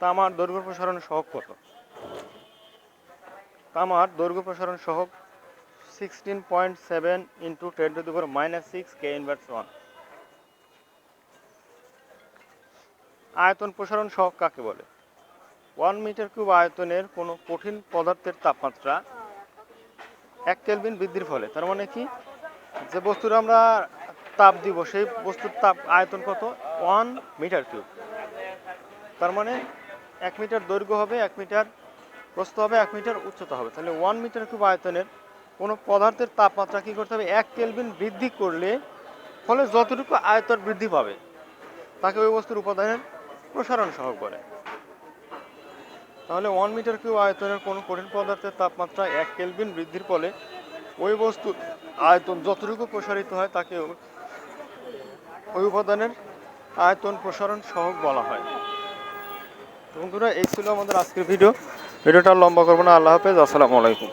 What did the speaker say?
তামার দৈর্ঘ্য প্রসারণ সহগ কত? তামার দৈর্ঘ্য প্রসারণ সহগ sixteen point seven into ten to the power minus six K inverse one আয়তন প্রসারণ সহগ কাকে বলে? ওয়ান মিটার কিউব আয়তনের কোনো কঠিন পদার্থের তাপমাত্রা এক কেলভিন বৃদ্ধির ফলে। তার মানে কি? যে বস্তুর আমরা তাপ দিব, সেই বস্তুর তাপ আয়তন কত? ওয়ান মিটার কিউব তার মানে এক মিটার দৈর্ঘ্য হবে, এক মিটার প্রস্থ হবে, এক মিটার উচ্চতা হবে। তাহলে ওয়ান মিটার কিউব আয়তনের কোনো পদার্থের তাপমাত্রা কী করতে হবে? এক কেলভিন বৃদ্ধি করলে ফলে যতটুকু আয়তন বৃদ্ধি পাবে, তাকে ওই বস্তুর উপাদানের প্রসারণ সহগ বলে। তাহলে ওয়ান মিটার কিউব আয়তনের কোনো কঠিন পদার্থের তাপমাত্রা এক কেলভিন বৃদ্ধির ফলে ওই বস্তুর আয়তন যতটুকু প্রসারিত হয়, তাকে ওই উপাদানের আয়তন প্রসারণ সহগ বলা হয়। বন্ধুরা এই ছিল আমাদের আজকের ভিডিও ভিডিওটা লম্বা করব না। আল্লাহ হাফেজ। আসসালামু আলাইকুম।